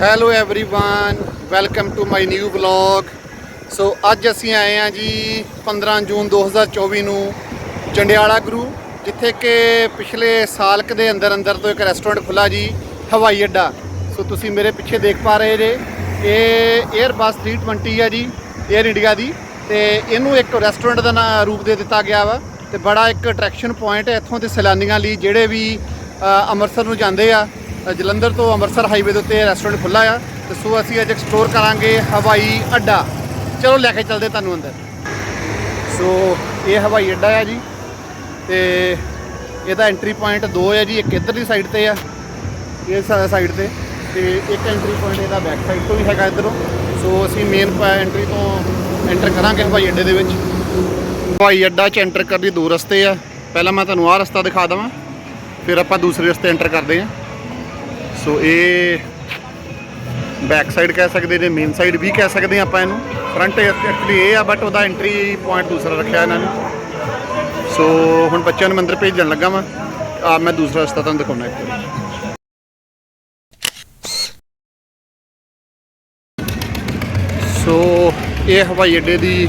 Hello everyone welcome to my new vlog so ਅੱਜ ਅਸੀਂ ਆਏ ਆ ਜੀ 15 ਜੂਨ 2024 ਨੂੰ ਚੰਡਿਆਲਾ ਗੁਰੂ, ਜਿੱਥੇ ਕਿ ਪਿਛਲੇ ਸਾਲ ਕ ਦੇ ਅੰਦਰ ਅੰਦਰ ਤੋਂ ਇੱਕ ਰੈਸਟੋਰੈਂਟ ਖੁੱਲਾ ਜੀ, ਹਵਾਈ ਅੱਡਾ। ਸੋ ਤੁਸੀਂ ਮੇਰੇ ਪਿੱਛੇ ਦੇਖ ਪਾ ਰਹੇ ਜੇ, ਇਹ 에ਅਰਬਸ 320 ਆ ਜੀ 에ਅਰ ਇੰਡੀਆ ਦੀ। ਤੇ ਇਹਨੂੰ ਇੱਕ ਰੈਸਟੋਰੈਂਟ ਦਾ ਰੂਪ ਦੇ ਦਿੱਤਾ ਗਿਆ ਵਾ। ਤੇ ਬੜਾ ਇੱਕ ਅਟਰੈਕਸ਼ਨ ਪੁਆਇੰਟ ਹੈ ਇੱਥੋਂ ਦੇ ਸੈਲਾਨੀਆਂ ਲਈ, ਜਿਹੜੇ ਵੀ ਅੰਮ੍ਰਿਤਸਰ ਨੂੰ ਜਾਂਦੇ ਆ। ਜਲੰਧਰ ਤੋਂ ਅੰਮ੍ਰਿਤਸਰ ਹਾਈਵੇ ਦੇ ਉੱਤੇ ਰੈਸਟੋਰੈਂਟ ਖੁੱਲਾ ਆ ਤੇ ਸੋ ਅਸੀਂ ਅੱਜ ਐਕਸਪਲੋਰ ਕਰਾਂਗੇ ਹਵਾਈ ਅੱਡਾ। ਚਲੋ ਲੈ ਕੇ ਚੱਲਦੇ ਤੁਹਾਨੂੰ ਅੰਦਰ। ਸੋ ਇਹ ਹਵਾਈ ਅੱਡਾ ਆ ਜੀ ਤੇ ਇਹਦਾ ਐਂਟਰੀ ਪੁਆਇੰਟ ਦੋ ਆ ਜੀ, ਇੱਕ ਇੱਧਰਲੀ ਸਾਈਡ ਤੇ ਆ, ਇਹ ਸਾਈਡ ਤੇ ਤੇ ਇੱਕ ਐਂਟਰੀ ਪੁਆਇੰਟ ਇਹਦਾ ਬੈਕ ਸਾਈਡ ਤੋਂ ਵੀ ਹੈਗਾ ਇੱਧਰੋਂ। ਸੋ ਅਸੀਂ ਮੇਨ ਐਂਟਰੀ ਤੋਂ ਐਂਟਰ ਕਰਾਂਗੇ ਹਵਾਈ ਅੱਡੇ ਦੇ ਵਿੱਚ। ਹਵਾਈ ਅੱਡਾ 'ਚ ਐਂਟਰ ਕਰਨ ਲਈ ਦੋ ਰਸਤੇ ਆ। ਪਹਿਲਾਂ ਮੈਂ ਤੁਹਾਨੂੰ ਆਹ ਰਸਤਾ ਦਿਖਾ ਦਵਾਂ। ਫਿਰ ਆਪਾਂ ਦੂਸਰੇ ਰਸਤੇ ਐਂਟਰ ਕਰਦੇ ਹਾਂ। ਸੋ ਇਹ ਬੈਕ ਸਾਈਡ ਕਹਿ ਸਕਦੇ ਜੇ ਮੇਨ ਸਾਈਡ ਵੀ ਕਹਿ ਸਕਦੇ ਆ ਆਪਾਂ ਇਹਨੂੰ। ਫਰੰਟ ਐਕਚੁਅਲੀ ਇਹ ਆ ਬਟ ਉਹਦਾ ਐਂਟਰੀ ਪੁਆਇੰਟ ਦੂਸਰਾ ਰੱਖਿਆ ਇਹਨਾਂ ਨੇ। ਸੋ ਹੁਣ ਬੱਚਿਆਂ ਨੂੰ ਮੰਦਰ ਭੇਜਣ ਲੱਗਾ ਵਾਂ। ਆ, ਮੈਂ ਦੂਸਰਾ ਰਸਤਾ ਤੁਹਾਨੂੰ ਦਿਖਾਉਣਾ ਇੱਕ ਸੋ ਇਹ ਹਵਾਈ ਅੱਡੇ ਦੀ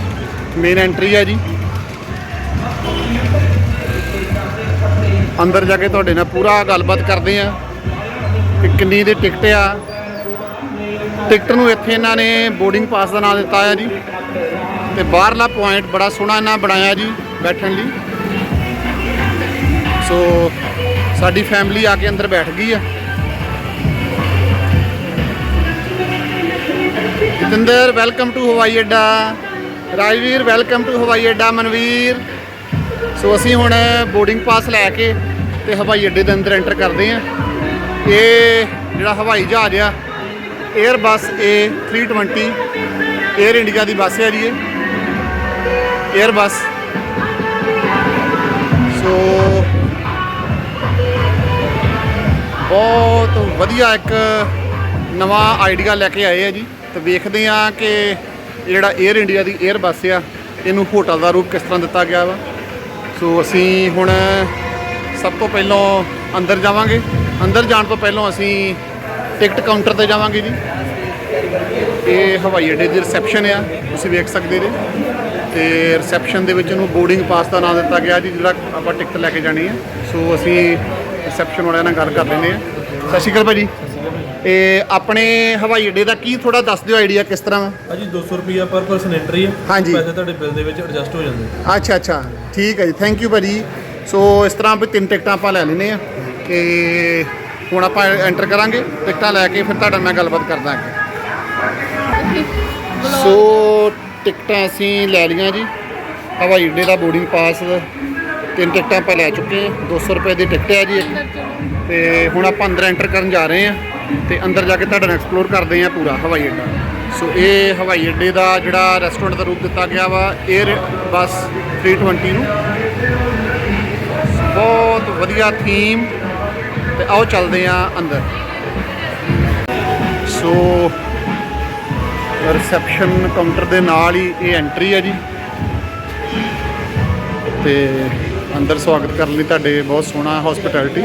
ਮੇਨ ਐਂਟਰੀ ਹੈ ਜੀ। ਅੰਦਰ ਜਾ ਕੇ ਤੁਹਾਡੇ ਨਾਲ ਪੂਰਾ ਗੱਲਬਾਤ ਕਰਦੇ ਆ ਕਿ ਕਿੰਨੀ ਦੇ ਟਿਕਟ ਆ। ਟਿਕਟ ਨੂੰ ਇੱਥੇ ਇਹਨਾਂ ਨੇ ਬੋਰਡਿੰਗ ਪਾਸ ਦਾ ਨਾਮ ਦਿੱਤਾ ਆ ਜੀ। ਤੇ ਬਾਹਰਲਾ ਪੁਆਇੰਟ ਬੜਾ ਸੋਹਣਾ ਇਹਨਾਂ ਬਣਾਇਆ ਜੀ ਬੈਠਣ ਲਈ। ਸੋ ਸਾਡੀ ਫੈਮਿਲੀ ਆ ਕੇ ਅੰਦਰ ਬੈਠ ਗਈ ਆ। ਜਤਿੰਦਰ ਵੈਲਕਮ ਟੂ ਹਵਾਈ ਅੱਡਾ ਰਾਜਵੀਰ ਵੈਲਕਮ ਟੂ ਹਵਾਈ ਅੱਡਾ ਮਨਵੀਰ ਸੋ ਅਸੀਂ ਹੁਣ ਬੋਰਡਿੰਗ ਪਾਸ ਲੈ ਕੇ ਤੇ ਹਵਾਈ ਅੱਡੇ ਦੇ ਅੰਦਰ ਐਂਟਰ ਕਰਦੇ ਹਾਂ। ਇਹ ਜਿਹੜਾ ਹਵਾਈ ਜਹਾਜ਼ ਆ Airbus A320 air India ਦੀ ਬੱਸ ਹੈ ਜੀ ਇਹ। 에ਅਰ ਬੱਸ ਸੋ ਬਹੁਤ ਵਧੀਆ ਇੱਕ ਨਵਾਂ ਆਈਡੀਆ ਲੈ ਕੇ ਆਏ ਆ ਜੀ। ਤੇ ਵੇਖਦੇ ਆ ਕਿ ਜਿਹੜਾ ਏਅਰ ਇੰਡੀਆ ਦੀ 에ਅਰ ਬੱਸ ਆ, ਇਹਨੂੰ ਹੋਟਲ ਦਾ ਰੂਪ ਕਿਸ ਤਰ੍ਹਾਂ ਦਿੱਤਾ ਗਿਆ ਵਾ। ਸੋ ਅਸੀਂ ਹੁਣ ਸਭ ਤੋਂ ਪਹਿਲਾਂ ਅੰਦਰ ਜਾਵਾਂਗੇ। ਅੰਦਰ ਜਾਣ ਤੋਂ ਪਹਿਲਾਂ ਅਸੀਂ ਟਿਕਟ ਕਾਊਂਟਰ ਤੇ ਜਾਵਾਂਗੇ ਜੀ। ਇਹ ਹਵਾਈ ਅੱਡੇ ਦੀ ਰਿਸੈਪਸ਼ਨ ਆ, ਤੁਸੀਂ ਵੇਖ ਸਕਦੇ ਜੇ। ਤੇ ਰਿਸੈਪਸ਼ਨ ਦੇ ਵਿੱਚ ਉਹਨੂੰ ਬੋਰਡਿੰਗ ਪਾਸ ਦਾ ਨਾਮ ਦਿੱਤਾ ਗਿਆ ਜੀ, ਜਿਹੜਾ ਆਪਾਂ ਟਿਕਟ ਲੈ ਕੇ ਜਾਣੀ ਹੈ ਸੋ ਅਸੀਂ ਰਿਸੈਪਸ਼ਨ ਵਾਲਿਆਂ ਨਾਲ ਗੱਲ ਕਰ ਲੈਂਦੇ ਆ। ਸਤਿ ਸ਼੍ਰੀ ਅਕਾਲ ਭਾਜੀ। ਇਹ ਆਪਣੇ ਹਵਾਈ ਅੱਡੇ ਦਾ ਕੀ ਥੋੜਾ ਦੱਸ ਦਿਓ ਆਈਡੀਆ ਕਿਸ ਤਰ੍ਹਾਂ ਭਾਜੀ 200 ਰੁਪਿਆ ਪਰ ਪਰਸਨ ਐਂਟਰੀ ਹੈ ਹਾਂਜੀ। ਪੈਸੇ ਤੁਹਾਡੇ ਬਿੱਲ ਦੇ ਵਿੱਚ ਐਡਜਸਟ ਹੋ ਜਾਂਦੇ ਅੱਛਾ ਅੱਛਾ। ਠੀਕ ਹੈ ਜੀ। ਥੈਂਕ ਯੂ ਭਾਜੀ। ਸੋ ਇਸ ਤਰ੍ਹਾਂ ਵੀ ਤਿੰਨ ਟਿਕਟਾਂ ਆਪਾਂ ਲੈ ਲੈਨੇ ਆ ਕਿ ਹੁਣ ਆਪਾਂ ਐਂਟਰ ਕਰਾਂਗੇ। ਟਿਕਟਾਂ ਲੈ ਕੇ ਫਿਰ ਤੁਹਾਡਾ ਮੈਂ ਗੱਲਬਾਤ ਕਰਦਾ ਅੱਗੇ। ਸੋ ਟਿਕਟਾਂ ਅਸੀਂ ਲੈ ਲਈਆਂ ਜੀ। ਹਵਾਈ ਅੱਡੇ ਦਾ ਬੋਰਡਿੰਗ ਪਾਸ ਤਿੰਨ ਟਿਕਟਾਂ ਆਪਾਂ ਲੈ ਚੁੱਕੇ ਹਾਂ। 200 ਰੁਪਏ ਦੀ ਟਿਕਟ ਹੈ ਜੀ ਇੱਕ। ਤੇ ਹੁਣ ਆਪਾਂ ਅੰਦਰ ਐਂਟਰ ਕਰਨ ਜਾ ਰਹੇ ਹਾਂ ਤੇ ਅੰਦਰ ਜਾ ਕੇ ਤੁਹਾਡਾ ਨਾਲ ਐਕਸਪਲੋਰ ਕਰਦੇ ਹਾਂ ਪੂਰਾ ਹਵਾਈ ਅੱਡਾ। ਸੋ ਇਹ ਹਵਾਈ ਅੱਡੇ ਦਾ ਜਿਹੜਾ ਰੈਸਟੋਰੈਂਟ ਦਾ ਰੂਪ ਦਿੱਤਾ ਗਿਆ ਵਾ 에ਅਰ ਬੱਸ 320 ਨੂੰ। ਬਹੁਤ ਵਧੀਆ ਥੀਮ ਤੇ ਆਓ ਚੱਲਦੇ ਹਾਂ ਅੰਦਰ। ਸੋ ਰਿਸੈਪਸ਼ਨ ਕਾਊਂਟਰ ਦੇ ਨਾਲ ਹੀ ਇਹ ਐਂਟਰੀ ਹੈ ਜੀ। ਤੇ ਅੰਦਰ ਸਵਾਗਤ ਕਰਨ ਲਈ ਤੁਹਾਡੇ ਬਹੁਤ ਸੋਹਣਾ ਹਸਪਿਟੈਲਿਟੀ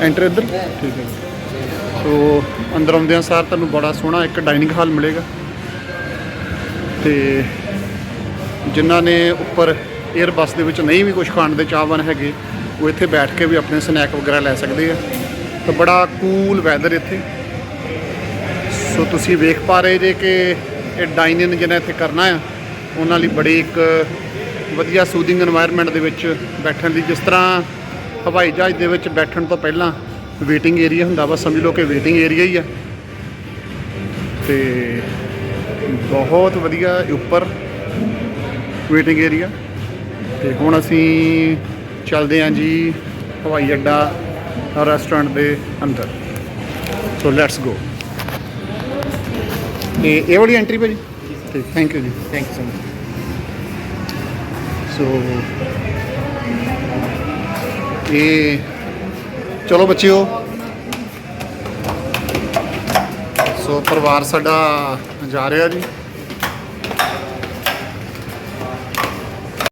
ਐਂਟਰ ਇੱਧਰ। ਠੀਕ ਹੈ। ਸੋ ਅੰਦਰ ਆਉਂਦਿਆਂ ਸਾਰ ਤੁਹਾਨੂੰ ਬੜਾ ਸੋਹਣਾ ਇੱਕ ਡਾਈਨਿੰਗ ਹਾਲ ਮਿਲੇਗਾ। ਤੇ ਜਿਨ੍ਹਾਂ ਨੇ ਉੱਪਰ 에ਅਰ ਬੱਸ ਦੇ ਵਿੱਚ ਨਹੀਂ ਵੀ ਕੁਝ ਖਾਣ ਦੇ ਚਾਹਵਾਨ ਹੈਗੇ, ਉਹ ਇੱਥੇ ਬੈਠ ਕੇ ਵੀ ਆਪਣੇ ਸਨੈਕ ਵਗੈਰਾ ਲੈ ਸਕਦੇ ਆ। ਤਾਂ ਬੜਾ ਕੂਲ ਵੈਦਰ ਇੱਥੇ। ਸੋ ਤੁਸੀਂ ਵੇਖ ਪਾ ਰਹੇ ਜੇ ਕਿ ਇਹ ਡਾਈਨਿੰਗ ਜਿਹਨਾਂ ਇੱਥੇ ਕਰਨਾ ਆ, ਉਹਨਾਂ ਲਈ ਬੜੀ ਇੱਕ ਵਧੀਆ ਸੂਦਿੰਗ এনवायरमेंट ਦੇ ਵਿੱਚ ਬੈਠਣ ਦੀ ਜਿਸ ਤਰ੍ਹਾਂ ਹਵਾਈ ਜਹਾਜ਼ ਦੇ ਵਿੱਚ ਬੈਠਣ ਤੋਂ ਪਹਿਲਾਂ ਵੇਟਿੰਗ ਏਰੀਆ ਹੁੰਦਾ ਵਾ ਸਮਝ ਲਓ ਕਿ ਵੇਟਿੰਗ ਏਰੀਆ ਹੀ ਆ। ਤੇ ਬਹੁਤ ਵਧੀਆ ਉੱਪਰ ਵੇਟਿੰਗ ਏਰੀਆ ਤੇ ਹੁਣ ਅਸੀਂ ਚੱਲਦੇ ਆਂ ਜੀ ਹਵਾਈ ਅੱਡਾ ਰੈਸਟੋਰੈਂਟ ਦੇ ਅੰਦਰ। ਸੋ ਲੈਟਸ ਗੋ ਇਹ ਇਹ ਵਾਲੀ ਐਂਟਰੀ ਭਾਜੀ? ਠੀਕ ਥੈਂਕ ਯੂ ਜੀ। Thank you so much so ਇਹ, ਚਲੋ ਬੱਚਿਓ। ਸੋ ਪਰਿਵਾਰ ਸਾਡਾ ਜਾ ਰਿਹਾ ਜੀ।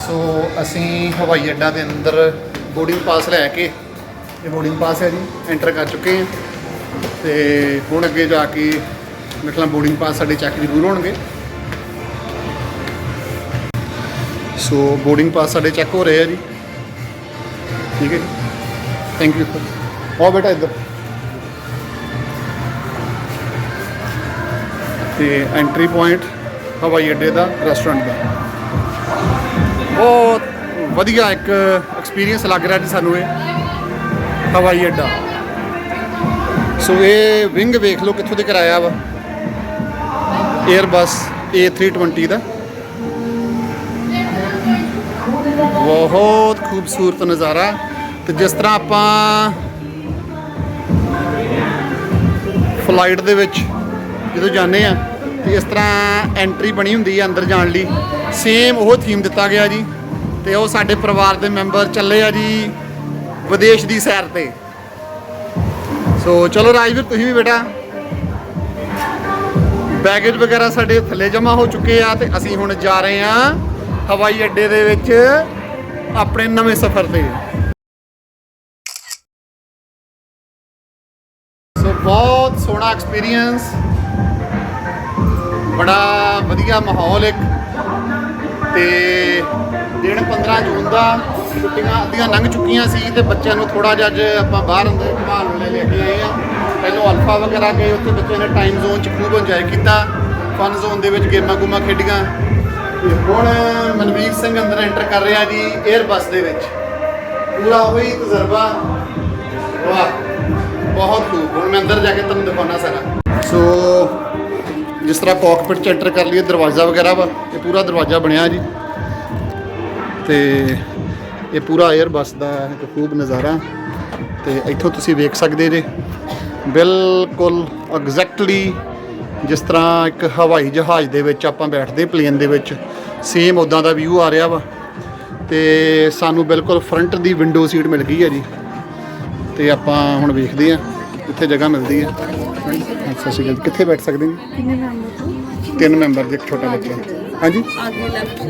ਸੋ ਅਸੀਂ ਹਵਾਈ ਅੱਡਾ ਦੇ ਅੰਦਰ ਬੋਰਡਿੰਗ ਪਾਸ ਲੈ ਕੇ, ਇਹ ਬੋਰਡਿੰਗ ਪਾਸ ਹੈ ਜੀ ਐਂਟਰ ਕਰ ਚੁੱਕੇ ਹਾਂ। ਤੇ ਹੁਣ ਅੱਗੇ ਜਾ ਕੇ ਮੇਰੇ ਖਿਆਲ ਬੋਰਡਿੰਗ ਪਾਸ ਸਾਡੇ ਚੈੱਕ ਜ਼ਰੂਰ ਹੋਣਗੇ। ਸੋ ਬੋਰਡਿੰਗ ਪਾਸ ਸਾਡੇ ਚੈੱਕ ਹੋ ਰਹੇ ਆ ਜੀ। ਠੀਕ ਹੈ ਜੀ। ਥੈਂਕ ਯੂ ਸਰ ਆਓ ਬੇਟਾ ਇੱਧਰ। ਤੇ ਐਂਟਰੀ ਪੁਆਇੰਟ ਹਵਾਈ ਅੱਡੇ ਦਾ ਰੈਸਟੋਰੈਂਟ ਦਾ। ਬਹੁਤ ਵਧੀਆ ਇੱਕ ਐਕਸਪੀਰੀਅੰਸ ਲੱਗ ਰਿਹਾ ਜੀ ਸਾਨੂੰ ਇਹ ਹਵਾਈ ਅੱਡਾ। ਸੋ ਇਹ ਵਿੰਗ ਵੇਖ ਲਓ ਕਿੱਥੋਂ ਦੇ ਕਰਾਇਆ ਵਾ। 에ਅਰਬਸ A320 ਦਾ। ਬਹੁਤ ਖੂਬਸੂਰਤ ਨਜ਼ਾਰਾ। ਤੇ ਜਿਸ ਤਰ੍ਹਾਂ ਆਪਾਂ ਫਲਾਈਟ ਦੇ ਵਿੱਚ ਜਦੋਂ ਜਾਂਦੇ ਆ ਤੇ ਇਸ ਤਰ੍ਹਾਂ ਐਂਟਰੀ ਬਣੀ ਹੁੰਦੀ ਹੈ ਅੰਦਰ ਜਾਣ ਲਈ। ਸੇਮ ਉਹ ਥੀਮ ਦਿੱਤਾ ਗਿਆ ਜੀ। ਤੇ ਉਹ ਸਾਡੇ ਪਰਿਵਾਰ ਦੇ ਮੈਂਬਰ ਚੱਲੇ ਆ ਜੀ ਵਿਦੇਸ਼ ਦੀ ਸੈਰ ਤੇ। ਸੋ ਚਲੋ ਰਾਜਵੀਰ, ਤੁਸੀਂ ਵੀ ਬੇਟਾ। ਬੈਗੇਜ ਵਗੈਰਾ ਸਾਡੇ ਥੱਲੇ ਜਮ੍ਹਾਂ ਹੋ ਚੁੱਕੇ ਆ ਤੇ ਅਸੀਂ ਹੁਣ ਜਾ ਰਹੇ ਆ ਹਵਾਈ ਅੱਡੇ ਦੇ ਵਿੱਚ ਆਪਣੇ ਨਵੇਂ ਸਫ਼ਰ ਤੇ। ਸੋ ਬਹੁਤ ਸੋਹਣਾ ਐਕਸਪੀਰੀਅੰਸ ਬੜਾ ਵਧੀਆ ਮਾਹੌਲ ਇੱਕ। ਤੇ ਦਿਨ 15 ਜੂਨ ਦਾ, ਛੁੱਟੀਆਂ ਅੱਧੀਆਂ ਲੰਘ ਚੁੱਕੀਆਂ ਸੀ ਤੇ ਬੱਚਿਆਂ ਨੂੰ ਥੋੜਾ ਜਿਹਾ ਅੱਜ ਆਪਾਂ ਬਾਹਰ ਅੰਦਰ ਘੁਮਾਉਣ ਲੈ ਲੈ ਕੇ ਆਏ ਆ। ਪਹਿਲੋਂ ਅਲਫਾ ਵਗੈਰਾ ਗਏ, ਉੱਥੇ ਬੱਚਿਆਂ ਨੇ ਟਾਈਮ ਜ਼ੋਨ ਚ ਖੂਬ ਇੰਜੋਏ ਕੀਤਾ। ਫਨ ਜ਼ੋਨ ਦੇ ਵਿੱਚ ਗੇਮਾਂ ਗੂਮਾਂ ਖੇਡੀਆਂ। ਤੇ ਹੁਣ ਮਨਵੀਰ ਸਿੰਘ ਅੰਦਰ ਐਂਟਰ ਕਰ ਰਿਹਾ ਜੀ 에ਅਰ ਬੱਸ ਦੇ ਵਿੱਚ। ਪੂਰਾ ਉਹੀ ਤਜਰਬਾ। ਵਾਹ, ਬਹੁਤ ਖੂਬ। ਹੁਣ ਮੈਂ ਅੰਦਰ ਜਾ ਕੇ ਤੁਹਾਨੂੰ ਦਿਖਾਉਣਾ ਸਾਰਾ। ਸੋ ਜਿਸ ਤਰ੍ਹਾਂ ਕਾਕਪਿਟ ਚ ਐਂਟਰ ਕਰ ਲਈਏ, ਦਰਵਾਜ਼ਾ ਵਗੈਰਾ ਵਾ, ਇਹ ਪੂਰਾ ਦਰਵਾਜ਼ਾ ਬਣਿਆ ਜੀ। ਤੇ ਇਹ ਪੂਰਾ 에ਅਰ ਬੱਸ ਦਾ ਇੱਕ ਖੂਬ ਨਜ਼ਾਰਾ। ਤੇ ਇੱਥੋਂ ਤੁਸੀਂ ਵੇਖ ਸਕਦੇ ਜੇ। ਬਿਲਕੁਲ ਐਗਜ਼ੈਕਟਲੀ ਜਿਸ ਤਰ੍ਹਾਂ ਇੱਕ ਹਵਾਈ ਜਹਾਜ਼ ਦੇ ਵਿੱਚ ਆਪਾਂ ਬੈਠਦੇ ਪਲੇਨ ਦੇ ਵਿੱਚ ਸੇਮ ਉਦਾਂ ਦਾ ਵਿਊ ਆ ਰਿਹਾ ਵਾ। ਤੇ ਸਾਨੂੰ ਬਿਲਕੁਲ ਫਰੰਟ ਦੀ ਵਿੰਡੋ ਸੀਟ ਮਿਲ ਗਈ ਹੈ ਜੀ। ਤੇ ਆਪਾਂ ਹੁਣ ਵੇਖਦੇ ਆ ਕਿੱਥੇ ਜਗ੍ਹਾ ਮਿਲਦੀ ਹੈ। ਅੱਛਾ ਸੀ ਕਿੱਥੇ ਬੈਠ ਸਕਦੇ ਨੇ ਤਿੰਨ ਮੈਂਬਰ ਜੀ ਇੱਕ ਛੋਟਾ ਬੱਚਾ ਹਾਂਜੀ?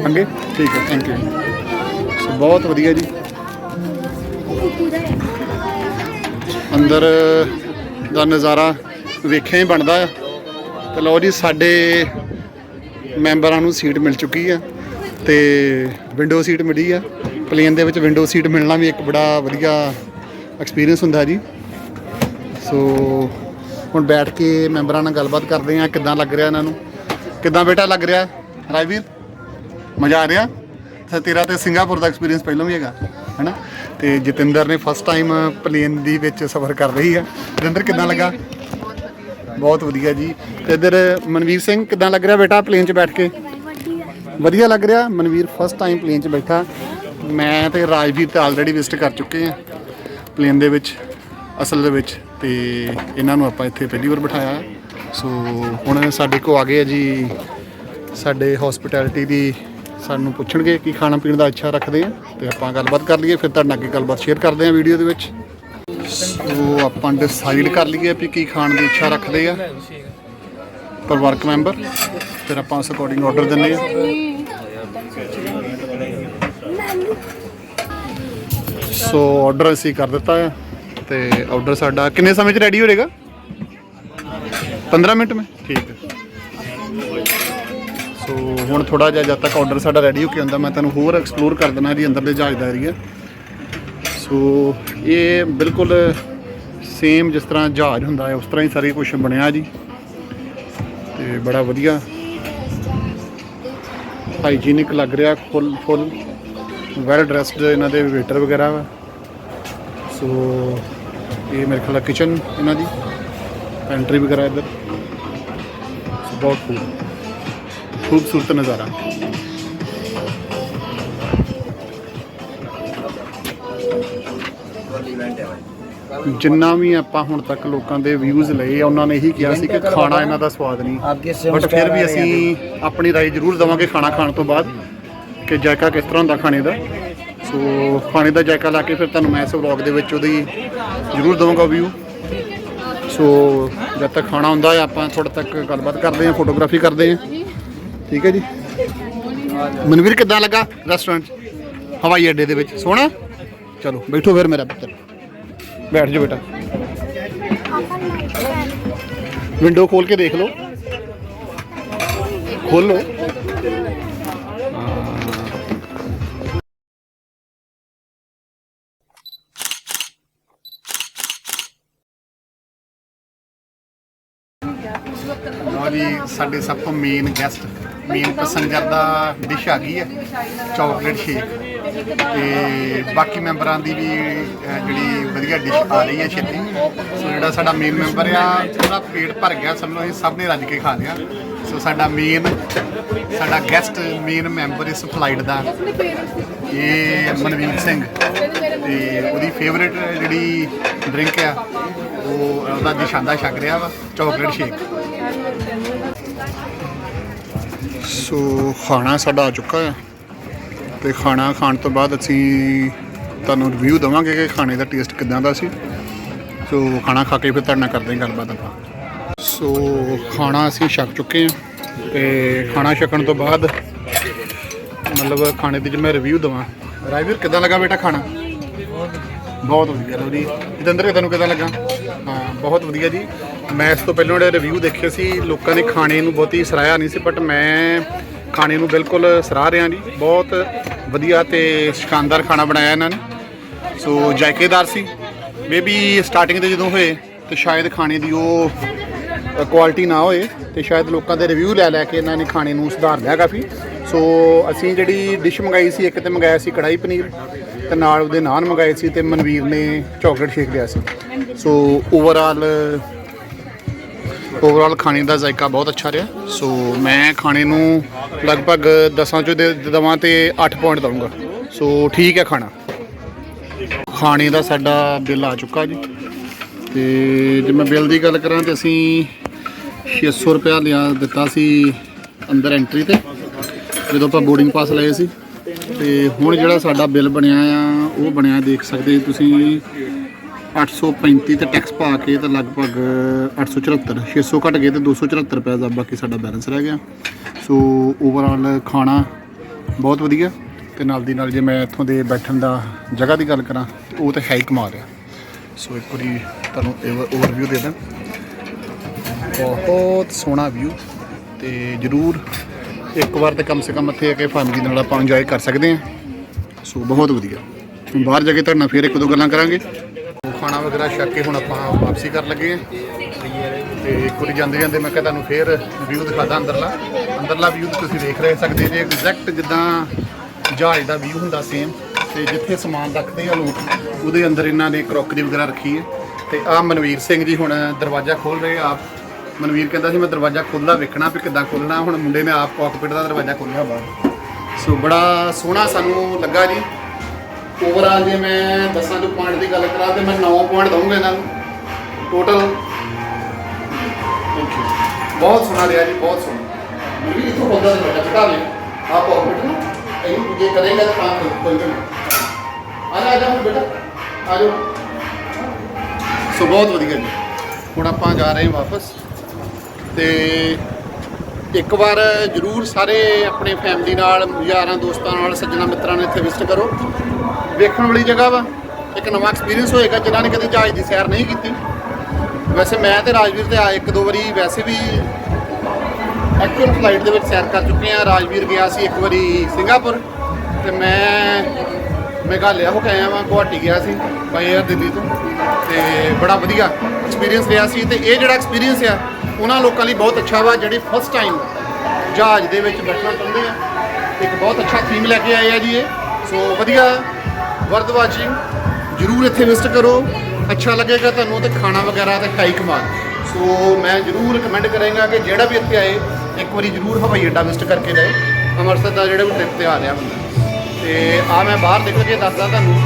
ਅੱਗੇ ਠੀਕ ਹੈ ਥੈਂਕ ਯੂ ਬਹੁਤ ਵਧੀਆ ਜੀ। ਅੰਦਰ ਦਾ ਨਜ਼ਾਰਾ ਵੇਖਿਆ ਹੀ ਬਣਦਾ ਆ। ਤੇ ਲਓ ਜੀ ਸਾਡੇ ਮੈਂਬਰਾਂ ਨੂੰ ਸੀਟ ਮਿਲ ਚੁੱਕੀ ਆ ਤੇ ਵਿੰਡੋ ਸੀਟ ਮਿਲੀ ਆ। ਪਲੇਨ ਦੇ ਵਿੱਚ ਵਿੰਡੋ ਸੀਟ ਮਿਲਣਾ ਵੀ ਇੱਕ ਬੜਾ ਵਧੀਆ ਐਕਸਪੀਰੀਅੰਸ ਹੁੰਦਾ ਜੀ। ਸੋ ਹੁਣ ਬੈਠ ਕੇ ਮੈਂਬਰਾਂ ਨਾਲ ਗੱਲਬਾਤ ਕਰਦੇ ਆ ਕਿੱਦਾਂ ਲੱਗ ਰਿਹਾ ਇਹਨਾਂ ਨੂੰ? ਕਿੱਦਾਂ ਬੇਟਾ ਲੱਗ ਰਿਹਾ? ਰਾਜਵੀਰ ਮਜ਼ਾ ਆ ਰਿਹਾ? ਤੇ ਤੇਰਾ ਤੇ ਸਿੰਗਾਪੁਰ ਦਾ ਐਕਸਪੀਰੀਅੰਸ ਪਹਿਲਾਂ ਵੀ ਹੈਗਾ ਹੈਨਾ? ਤੇ ਜਤਿੰਦਰ ਨੇ ਫਸਟ ਟਾਈਮ ਪਲੇਨ ਦੀ ਵਿੱਚ ਸਫ਼ਰ ਕਰ ਰਹੀ ਆ। ਜਤਿੰਦਰ ਕਿੱਦਾਂ ਲੱਗਾ? ਬਹੁਤ ਵਧੀਆ ਜੀ। ਇੱਧਰ ਮਨਵੀਰ ਸਿੰਘ ਕਿੱਦਾਂ ਲੱਗ ਰਿਹਾ ਬੇਟਾ ਪਲੇਨ 'ਚ ਬੈਠ ਕੇ? ਵਧੀਆ ਲੱਗ ਰਿਹਾ। ਮਨਵੀਰ ਫਸਟ ਟਾਈਮ ਪਲੇਨ 'ਚ ਬੈਠਾ। ਮੈਂ ਤੇ ਰਾਜਵੀਰ ਤਾਂ ਆਲਰੇਡੀ ਵਿਜ਼ਿਟ ਕਰ ਚੁੱਕੇ ਆ ਪਲੇਨ ਦੇ ਵਿੱਚ, ਅਸਲ ਦੇ ਵਿੱਚ ਤੇ ਇਹਨਾਂ ਨੂੰ ਆਪਾਂ ਇੱਥੇ ਪਹਿਲੀ ਵਾਰ ਬਿਠਾਇਆ। ਸੋ ਹੁਣ ਸਾਡੇ ਕੋ ਆ ਗਏ ਆ ਜੀ। ਸਾਡੇ ਹਸਪਿਟੈਲਿਟੀ ਦੀ ਸਾਨੂੰ ਪੁੱਛਣਗੇ ਕੀ ਖਾਣਾ ਪੀਣ ਦਾ ਅੱਛਾ ਰੱਖਦੇ ਆ ਤੇ ਆਪਾਂ ਗੱਲਬਾਤ ਕਰ ਲਈਏ, ਫਿਰ ਤੁਹਾਡੇ ਨਾਲ ਅੱਗੇ ਗੱਲਬਾਤ ਸ਼ੇਅਰ ਕਰਦੇ ਆ ਵੀਡੀਓ ਦੇ ਵਿੱਚ। ਸੋ ਆਪਾਂ ਡਿਸਾਈਡ ਕਰ ਲਈਏ ਵੀ ਕੀ ਖਾਣ ਦੀ ਇੱਛਾ ਰੱਖਦੇ ਆ। ਪਰਿਵਾਰਕ ਮੈਂਬਰ ਫਿਰ ਆਪਾਂ ਉਸ ਅਕੋਰਡਿੰਗ ਆਰਡਰ ਦਿੰਨੇ ਆ ਸੋ ਆਰਡਰ ਅਸੀਂ ਕਰ ਦਿੱਤਾ ਆ ਤੇ ਆਰਡਰ ਸਾਡਾ ਕਿੰਨੇ ਸਮੇਂ 'ਚ ਰੈਡੀ ਹੋ ਜਾਏਗਾ 15 ਮਿੰਟ में ਠੀਕ ਹੈ। ਸੋ ਹੁਣ ਥੋੜਾ ਜਿਹਾ ਜਦ ਤੱਕ ਆਰਡਰ ਸਾਡਾ ਰੈਡੀ ਹੋ ਕੇ ਆਉਂਦਾ, ਮੈਂ ਤੁਹਾਨੂੰ ਹੋਰ ਐਕਸਪਲੋਰ ਕਰ ਦੇਣਾ ਜੀ ਅੰਦਰ ਦੇ ਜਹਾਜ਼ ਦਾ ਏਰੀਆ ਸੋ ਇਹ ਬਿਲਕੁਲ ਸੇਮ ਜਿਸ ਤਰ੍ਹਾਂ ਜਹਾਜ਼ ਹੁੰਦਾ ਹੈ, ਉਸ ਤਰ੍ਹਾਂ ਹੀ ਸਾਰੀ ਕੁਝ ਬਣਿਆ ਜੀ। ਤੇ ਬੜਾ ਵਧੀਆ ਹਾਈਜੀਨਿਕ ਲੱਗ ਰਿਹਾ, ਫੁੱਲ ਫੁੱਲ ਵੈਲ ਡਰੈਸਡ ਇਹਨਾਂ ਦੇ ਵੇਟਰ ਵਗੈਰਾ ਵਾ। ਸੋ ਇਹ ਮੇਰੇ ਖਿਆਲ ਕਿਚਨ ਇਹਨਾਂ ਦੀ ਐਂਟਰੀ ਵਗੈਰਾ ਇੱਧਰ। ਸੋ ਬਹੁਤ ਖੂਬ ਖੂਬਸੂਰਤ ਨਜ਼ਾਰਾ। ਜਿੰਨਾ ਵੀ ਆਪਾਂ ਹੁਣ ਤੱਕ ਲੋਕਾਂ ਦੇ ਵਿਊਜ਼ ਲਏ ਆ ਉਹਨਾਂ ਨੇ ਇਹੀ ਕਿਹਾ ਸੀ ਕਿ ਖਾਣਾ ਇਹਨਾਂ ਦਾ ਸਵਾਦ ਨਹੀਂ। ਬਟ ਫਿਰ ਵੀ ਅਸੀਂ ਆਪਣੀ ਰਾਏ ਜ਼ਰੂਰ ਦਵਾਂਗੇ ਖਾਣਾ ਖਾਣ ਤੋਂ ਬਾਅਦ ਕਿ ਜਾਇਕਾ ਕਿਸ ਤਰ੍ਹਾਂ ਹੁੰਦਾ ਖਾਣੇ ਦਾ। ਸੋ ਖਾਣੇ ਦਾ ਜਾਇਕਾ ਲਾ ਕੇ ਫਿਰ ਤੁਹਾਨੂੰ ਮੈਂ ਇਸ ਵਲੌਗ ਦੇ ਵਿੱਚ ਉਹਦੀ ਜ਼ਰੂਰ ਦਵਾਂਗਾ ਵਿਊ ਸੋ ਜਦ ਤੱਕ ਖਾਣਾ ਹੁੰਦਾ ਹੈ ਆਪਾਂ ਤੁਹਾਡੇ ਤੱਕ ਗੱਲਬਾਤ ਕਰਦੇ ਹਾਂ ਫੋਟੋਗ੍ਰਾਫੀ ਕਰਦੇ ਹਾਂ। ਠੀਕ ਹੈ ਜੀ? ਮਨਵੀਰ ਕਿੱਦਾਂ ਲੱਗਾ ਰੈਸਟੋਰੈਂਟ ਹਵਾਈ ਅੱਡੇ ਦੇ ਵਿੱਚ। ਸੋਹਣਾ? ਚਲੋ ਬੈਠੋ ਫਿਰ ਮੇਰਾ ਪੁੱਤਰ। ਬੈਠ ਜਾਓ ਬੇਟਾ। ਵਿੰਡੋ ਖੋਲ ਕੇ ਦੇਖ ਲਓ। ਖੋਲੋ ਲਓ। ਜੀ, ਸਾਡੇ ਸਭ ਤੋਂ ਮੇਨ ਗੈਸਟ ਮੇਨ ਪਸੰਦ ਕਰਦਾ ਡਿਸ਼ ਆ ਗਈ ਹੈ ਚਾਕਲੇਟ ਸ਼ੇਕ ਤੇ ਬਾਕੀ ਮੈਂਬਰਾਂ ਦੀ ਵੀ ਅਹ, ਜਿਹੜੀ ਵਧੀਆ ਡਿਸ਼ ਆ ਰਹੀ ਹੈ ਛੇਤੀ। ਸੋ ਜਿਹੜਾ ਸਾਡਾ ਮੇਨ ਮੈਂਬਰ ਆ ਉਹਦਾ ਪੇਟ ਭਰ ਗਿਆ ਸਮਝੋ ਅਸੀਂ ਸਭ ਨੇ ਰੱਜ ਕੇ ਖਾ ਲਿਆ। ਸੋ ਸਾਡਾ ਮੇਨ ਸਾਡਾ ਗੈਸਟ ਮੇਨ ਮੈਂਬਰ ਇਸ ਫਲਾਈਟ ਦਾ ਇਹ ਮਨਵੀਰ ਸਿੰਘ। ਤੇ ਉਹਦੀ ਫੇਵਰਿਟ ਜਿਹੜੀ ਡਰਿੰਕ ਆ ਉਹ ਉਹਦਾ ਨਿਸ਼ਾਨਾ ਛਕ ਰਿਹਾ ਵਾ ਚਾਕਲੇਟ ਸ਼ੇਕ ਸੋ ਖਾਣਾ ਸਾਡਾ ਆ ਚੁੱਕਾ ਹੈ। ਤੇ ਖਾਣਾ ਖਾਣ ਤੋਂ ਬਾਅਦ ਅਸੀਂ ਤੁਹਾਨੂੰ ਰਿਵਿਊ ਦਵਾਂਗੇ ਕਿ ਖਾਣੇ ਦਾ ਟੇਸਟ ਕਿਦਾਂ ਦਾ ਸੀ। ਸੋ ਖਾਣਾ ਖਾ ਕੇ ਫਿਰ ਤੁਹਾਡੇ ਨਾਲ ਕਰਦੇ ਹਾਂ ਗੱਲਬਾਤ ਆਪਾਂ। ਸੋ ਖਾਣਾ ਅਸੀਂ ਛਕ ਚੁੱਕੇ ਹਾਂ ਤੇ ਖਾਣਾ ਛਕਣ ਤੋਂ ਬਾਅਦ ਮਤਲਬ ਖਾਣੇ ਦੀ ਜੇ ਮੈਂ ਰਿਵਿਊ ਦਵਾਂ। ਰਾਜਵੀਰ, ਕਿਦਾਂ ਲੱਗਾ ਬੇਟਾ ਖਾਣਾ? ਬਹੁਤ ਵਧੀਆ ਲੋ ਜੀ। ਜਤਿੰਦਰ, ਤੁਹਾਨੂੰ ਕਿਦਾਂ ਲੱਗਾ? ਹਾਂ, ਬਹੁਤ ਵਧੀਆ ਜੀ। ਮੈਂ ਇਸ ਤੋਂ ਪਹਿਲਾਂ ਜਿਹੜੇ ਰਿਵਿਊ ਦੇਖੇ ਸੀ, ਲੋਕਾਂ ਨੇ ਖਾਣੇ ਨੂੰ ਬਹੁਤੀ ਸਰਾਇਆ ਨਹੀਂ ਸੀ ਬਟ ਮੈਂ ਖਾਣੇ ਨੂੰ ਬਿਲਕੁਲ ਸਰਾਹ ਰਿਹਾ ਜੀ। ਬਹੁਤ ਵਧੀਆ ਤੇ ਸ਼ਾਨਦਾਰ ਖਾਣਾ ਬਣਾਇਆ ਇਹਨਾਂ ਨੇ। ਸੋ ਜਾਇਕੇਦਾਰ ਸੀ। ਮੇਬੀ ਸਟਾਰਟਿੰਗ ਦੇ ਜਦੋਂ ਹੋਏ ਤੇ ਸ਼ਾਇਦ ਖਾਣੇ ਦੀ ਉਹ ਕੁਆਲਿਟੀ ਨਾ ਹੋਏ ਤੇ ਸ਼ਾਇਦ ਲੋਕਾਂ ਦੇ ਰਿਵਿਊ ਲੈ ਲੈ ਕੇ ਇਹਨਾਂ ਨੇ ਖਾਣੇ ਨੂੰ ਸੁਧਾਰ ਲਿਆ ਕਾਫੀ। ਸੋ ਅਸੀਂ ਜਿਹੜੀ ਡਿਸ਼ ਮੰਗਾਈ ਸੀ, ਇੱਕ ਤੇ ਮੰਗਾਇਆ ਸੀ ਕੜਾਈ ਪਨੀਰ ਤੇ ਨਾਲ ਉਹਦੇ ਨਾਨ ਮੰਗਾਏ ਸੀ ਤੇ ਮਨਵੀਰ ਨੇ ਚਾਕਲੇਟ ਸ਼ੇਕ ਲਿਆ ਸੀ। ਸੋ ਓਵਰਆਲ ਓਵਰਆਲ ਖਾਣੇ ਦਾ ਜ਼ਾਇਕਾ ਬਹੁਤ ਅੱਛਾ ਰਿਹਾ। ਸੋ ਮੈਂ ਖਾਣੇ ਨੂੰ ਲਗਭਗ 10 ਚੋਂ ਦੇ ਦਵਾਂ ਤੇ 8 ਪੁਆਇੰਟ ਦਊਂਗਾ। ਸੋ ਠੀਕ ਹੈ ਖਾਣਾ। ਖਾਣੇ ਦਾ ਸਾਡਾ ਬਿੱਲ ਆ ਚੁੱਕਾ ਜੀ। ਤੇ ਜੇ ਮੈਂ ਬਿੱਲ ਦੀ ਗੱਲ ਕਰਾਂ ਤੇ ਅਸੀਂ 600 ਰੁਪਇਆ ਲਿਆ ਦਿੱਤਾ ਸੀ ਅੰਦਰ ਐਂਟਰੀ ਤੇ, ਜਦੋਂ ਆਪਾਂ ਬੋਰਡਿੰਗ ਪਾਸ ਲਏ ਸੀ। ਤੇ ਹੁਣ ਜਿਹੜਾ ਸਾਡਾ ਬਿੱਲ ਬਣਿਆ ਆ, ਉਹ ਬਣਿਆ ਦੇਖ ਸਕਦੇ ਤੁਸੀਂ। 835 ਤੇ ਟੈਕਸ ਪਾ ਕੇ ਤਾਂ ਲਗਭਗ 874 600 ਘਟ ਗਏ ਤੇ 274 ਰੁਪਏ ਦਾ ਬਾਕੀ ਸਾਡਾ ਬੈਲੈਂਸ ਰਹਿ ਗਿਆ। ਸੋ ਓਵਰਆਲ ਖਾਣਾ ਬਹੁਤ ਵਧੀਆ ਤੇ ਨਾਲ ਦੀ ਨਾਲ ਜੇ ਮੈਂ ਇੱਥੋਂ ਦੇ ਬੈਠਣ ਦਾ ਜਗ੍ਹਾ ਦੀ ਗੱਲ ਕਰਾਂ, ਉਹ ਤਾਂ ਹੈ ਹੀ ਕਮਾਲ ਆ। ਸੋ ਇੱਕ ਵਾਰੀ ਤੁਹਾਨੂੰ ਓਵਰਵਿਊ ਦੇ ਦਾਂ ਬਹੁਤ ਸੋਹਣਾ ਵਿਊ ਤੇ ਜਰੂਰ ਇੱਕ ਵਾਰ ਤਾਂ ਕਮ ਸੇ ਕਮ ਇੱਥੇ ਆ ਕੇ ਫੈਮਿਲੀ ਨਾਲ ਆਪਾਂ ਇੰਜੋਏ ਕਰ ਸਕਦੇ ਹਾਂ। ਸੋ ਬਹੁਤ ਵਧੀਆ। ਬਾਹਰ ਜਾ ਕੇ ਤੁਹਾਡੇ ਨਾਲ ਫੇਰ ਇੱਕ ਦੋ ਗੱਲਾਂ ਕਰਾਂਗੇ। ਖਾਣਾ ਵਗੈਰਾ ਛਕ ਕੇ ਹੁਣ ਆਪਾਂ ਵਾਪਸੀ ਕਰਨ ਲੱਗੇ ਹਾਂ। ਤੇ ਇੱਕ ਵਾਰੀ ਜਾਂਦੇ ਜਾਂਦੇ ਮੈਂ ਕਿਹਾ ਤੁਹਾਨੂੰ ਫੇਰ ਵਿਊ ਦਿਖਾਦਾ ਅੰਦਰਲਾ। ਅੰਦਰਲਾ ਵਿਊ ਤੁਸੀਂ ਦੇਖ ਰਹੇ ਸਕਦੇ ਜੇ ਐਗਜ਼ੈਕਟ ਜਿੱਦਾਂ ਜਹਾਜ਼ ਦਾ ਵਿਊ ਹੁੰਦਾ ਸੇਮ ਤੇ ਜਿੱਥੇ ਸਮਾਨ ਰੱਖਦੇ ਆ ਲੋਕ, ਉਹਦੇ ਅੰਦਰ ਇਹਨਾਂ ਨੇ ਕਰੋਕਰੀ ਵਗੈਰਾ ਰੱਖੀ ਹੈ। ਤੇ ਆ ਮਨਵੀਰ ਸਿੰਘ ਜੀ ਹੁਣ ਦਰਵਾਜ਼ਾ ਖੋਲ ਰਹੇ ਆ ਆਪ। ਮਨਵੀਰ ਕਹਿੰਦਾ ਸੀ ਮੈਂ ਦਰਵਾਜ਼ਾ ਖੋਲ੍ਹਦਾ ਵੇਖਣਾ ਵੀ ਕਿੱਦਾਂ ਖੋਲਣਾ ਹੁਣ ਮੁੰਡੇ ਨੇ ਆਪ ਕਾਕਪਿਟ ਦਾ ਦਰਵਾਜ਼ਾ ਖੋਲ੍ਹਿਆ ਬਾਹਰ। ਸੋ ਬੜਾ ਸੋਹਣਾ ਸਾਨੂੰ ਲੱਗਾ ਜੀ। ਓਵਰਆਲ ਜੇ ਮੈਂ ਦਸਾਂ ਤੋਂ ਪੁਆਇੰਟ ਦੀ ਗੱਲ ਕਰਾਂ ਤੇ ਮੈਂ 9 ਪੁਆਇੰਟ ਦਊਂਗਾ ਇਹਨਾਂ ਨੂੰ ਟੋਟਲ ਬਹੁਤ ਸੋਹਣਾ ਰਿਹਾ ਜੀ, ਬਹੁਤ ਸੋਹਣਾ। ਮੈਨੂੰ ਵੀ ਇਥੋਂ ਬੰਦਾ ਦੇ ਬੈਠਾ ਚਕਾ ਲੈ ਆ ਪਾਕਟ ਨੂੰ ਇਹਨੂੰ ਜੇ ਕਰੇਗਾ ਤਾਂ ਕੰਮ ਕੋਈ ਨਹੀਂ। ਆ ਜਾ ਹੁਣ ਬੇਟਾ, ਆ ਜਾਓ। ਸੋ ਬਹੁਤ ਵਧੀਆ ਜੀ। ਹੁਣ ਆਪਾਂ ਜਾ ਰਹੇ ਹਾਂ ਵਾਪਸ। ਤੇ ਇੱਕ ਵਾਰ ਜਰੂਰ ਸਾਰੇ ਆਪਣੇ ਫੈਮਿਲੀ ਨਾਲ, ਯਾਰਾਂ, ਦੋਸਤਾਂ ਨਾਲ, ਸੱਜਣਾ ਮਿੱਤਰਾਂ ਨਾਲ ਇੱਥੇ ਵਿਜ਼ਿਟ ਕਰੋ। ਵੇਖਣ ਵਾਲੀ ਜਗ੍ਹਾ ਵਾ। ਇੱਕ ਨਵਾਂ ਐਕਸਪੀਰੀਅੰਸ ਹੋਏਗਾ, ਜਿਨ੍ਹਾਂ ਨੇ ਕਦੇ ਜਹਾਜ਼ ਦੀ ਸੈਰ ਨਹੀਂ ਕੀਤੀ। ਵੈਸੇ ਮੈਂ ਤੇ ਰਾਜਵੀਰ ਤੇ ਆ ਇੱਕ ਦੋ ਵਾਰੀ ਵੈਸੇ ਵੀ ਐਕਚੁਅਲ ਫਲਾਈਟ ਦੇ ਵਿੱਚ ਸੈਰ ਕਰ ਚੁੱਕੇ ਆ ਰਾਜਵੀਰ ਗਿਆ ਸੀ ਇੱਕ ਵਾਰੀ ਸਿੰਗਾਪੁਰ। ਤੇ ਮੈਂ ਮੇਘਾਲਿਆ ਹੋ ਕੇ ਆਇਆ ਵਾਂ, ਗੁਹਾਟੀ ਗਿਆ ਸੀ, ਬਾਈ ਏਅਰ ਦਿੱਲੀ ਤੋਂ। ਤੇ ਬੜਾ ਵਧੀਆ ਐਕਸਪੀਰੀਅੰਸ ਰਿਹਾ ਸੀ। ਤੇ ਇਹ ਜਿਹੜਾ ਐਕਸਪੀਰੀਅੰਸ ਆ, ਉਹਨਾਂ ਲੋਕਾਂ ਲਈ ਬਹੁਤ ਅੱਛਾ ਵਾ, ਜਿਹੜੇ ਫਸਟ ਟਾਈਮ ਜਹਾਜ਼ ਦੇ ਵਿੱਚ ਬੈਠਣਾ ਚਾਹੁੰਦੇ ਆ। ਇੱਕ ਬਹੁਤ ਅੱਛਾ ਥੀਮ ਲੈ ਕੇ ਆਏ ਆ ਜੀ ਇਹ। ਸੋ ਵਧੀਆ ਵਰਦ ਜਰੂਰ ਇੱਥੇ ਵਿਜ਼ਿਟ ਕਰੋ। ਅੱਛਾ ਲੱਗੇਗਾ ਤੁਹਾਨੂੰ ਤੇ ਖਾਣਾ ਵਗੈਰਾ ਤੇ ਖਾਈ ਕਮਾਲ। ਸੋ ਮੈਂ ਜਰੂਰ ਰეკਮੈਂਡ ਕਰਾਂਗਾ ਕਿ ਜਿਹੜਾ ਵੀ ਇੱਥੇ ਆਏ, ਇੱਕ ਵਾਰੀ ਜਰੂਰ ਹਵਾਈ ਅੱਡਾ ਵਿਜ਼ਿਟ ਕਰਕੇ ਜਾਏ। ਅੰਮ੍ਰਿਤਸਰ ਦਾ ਜਿਹੜਾ ਵੀ ਟ੍ਰਿਪ ਤੇ ਆ ਰਿਹਾ ਬੰਦਾ ਤੇ ਆ ਮੈਂ ਬਾਹਰ ਨਿਕਲ ਕੇ ਦੱਸਦਾ ਤੁਹਾਨੂੰ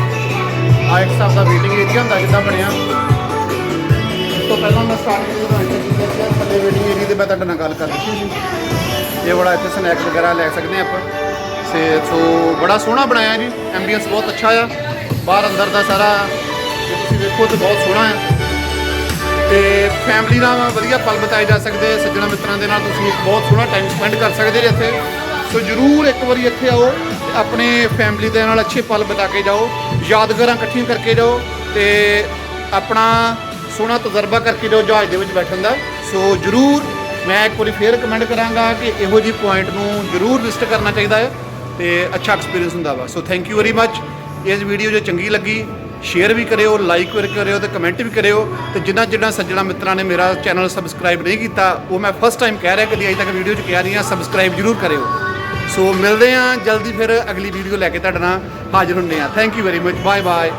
ਆ ਇੱਕ ਹਿਸਾਬ ਦਾ ਵੇਟਿੰਗ ਏਰੀਆ ਹੁੰਦਾ ਜਿੱਦਾਂ ਬਣਿਆ। ਇਸ ਤੋਂ ਪਹਿਲਾਂ ਮੈਂ ਸਟਾਰਟ ਕੀਤਾ ਦੱਸਿਆ ਥੱਲੇ ਵੇਟਿੰਗ ਏਰੀਆ ਦੇ ਮੈਂ ਤੁਹਾਡੇ ਨਾਲ ਗੱਲ ਕਰ ਦਿੱਤੀ ਸੀ। ਇਹ ਬੜਾ ਇੱਥੇ ਸਨੈਕ ਵਗੈਰਾ ਲੈ ਸਕਦੇ ਹਾਂ ਆਪਾਂ। ਸੇ ਸੋ ਬੜਾ ਸੋਹਣਾ ਬਣਾਇਆ ਜੀ ਐਂਬੀਐਂਸ ਬਹੁਤ ਅੱਛਾ ਆ। ਬਾਹਰ ਅੰਦਰ ਦਾ ਸਾਰਾ, ਜੇ ਤੁਸੀਂ ਵੇਖੋ ਤਾਂ ਬਹੁਤ ਸੋਹਣਾ ਆ। ਤੇ ਫੈਮਿਲੀ ਨਾਲ ਵਧੀਆ ਪਲ ਬਿਤਾਏ ਜਾ ਸਕਦੇ ਸੱਜਣਾ ਮਿੱਤਰਾਂ ਦੇ ਨਾਲ ਤੁਸੀਂ ਇੱਕ ਬਹੁਤ ਸੋਹਣਾ ਟਾਈਮ ਸਪੈਂਡ ਕਰ ਸਕਦੇ ਜੇ ਇੱਥੇ। ਸੋ ਜਰੂਰ ਇੱਕ ਵਾਰੀ ਇੱਥੇ ਆਓ ਤੇ ਆਪਣੇ ਫੈਮਿਲੀ ਦੇ ਨਾਲ ਅੱਛੇ ਪਲ ਬਿਤਾ ਕੇ ਜਾਓ, ਯਾਦਗਾਰਾਂ ਇਕੱਠੀਆਂ ਕਰਕੇ ਜਾਓ ਤੇ ਆਪਣਾ ਸੋਹਣਾ ਤਜਰਬਾ ਕਰਕੇ ਜਾਓ ਜਹਾਜ਼ ਦੇ ਵਿੱਚ ਬੈਠਣ ਦਾ। ਸੋ ਜਰੂਰ ਮੈਂ ਇੱਕ ਵਾਰੀ ਫੇਰ ਕਮੈਂਟ ਕਰਾਂਗਾ ਕਿ ਇਹੋ ਜਿਹੀ ਪੁਆਇੰਟ ਨੂੰ ਜਰੂਰ ਵਿਜ਼ਿਟ ਕਰਨਾ ਚਾਹੀਦਾ ਹੈ। ਤੇ ਅੱਛਾ ਐਕਸਪੀਰੀਅੰਸ ਹੁੰਦਾ ਵਾ। So thank you very much ਇਸ ਵੀਡੀਓ ਜੇ ਚੰਗੀ ਲੱਗੀ ਸ਼ੇਅਰ ਵੀ ਕਰਿਓ ਲਾਈਕ ਵੀ ਕਰਿਓ ਤੇ ਕਮੈਂਟ ਵੀ ਕਰਿਓ। ਤੇ ਜਿਨ੍ਹਾਂ ਜਿਨ੍ਹਾਂ ਸੱਜਣਾ ਮਿੱਤਰਾਂ ਨੇ ਮੇਰਾ ਚੈਨਲ ਸਬਸਕ੍ਰਾਈਬ ਨਹੀਂ ਕੀਤਾ, ਉਹ ਮੈਂ ਫਸਟ ਟਾਈਮ ਕਹਿ ਰਿਹਾ ਕਦੀ ਅਜੇ ਤੱਕ ਵੀਡੀਓ 'ਚ ਕਹਿ ਰਹੀ ਹਾਂ ਸਬਸਕ੍ਰਾਈਬ ਜਰੂਰ ਕਰਿਓ। ਸੋ ਮਿਲਦੇ ਹਾਂ ਜਲਦੀ ਫਿਰ ਅਗਲੀ ਵੀਡੀਓ ਲੈ ਕੇ ਤੁਹਾਡੇ ਨਾਲ ਹਾਜ਼ਰ ਹੁੰਦੇ ਹਾਂ। Thank you very much bye bye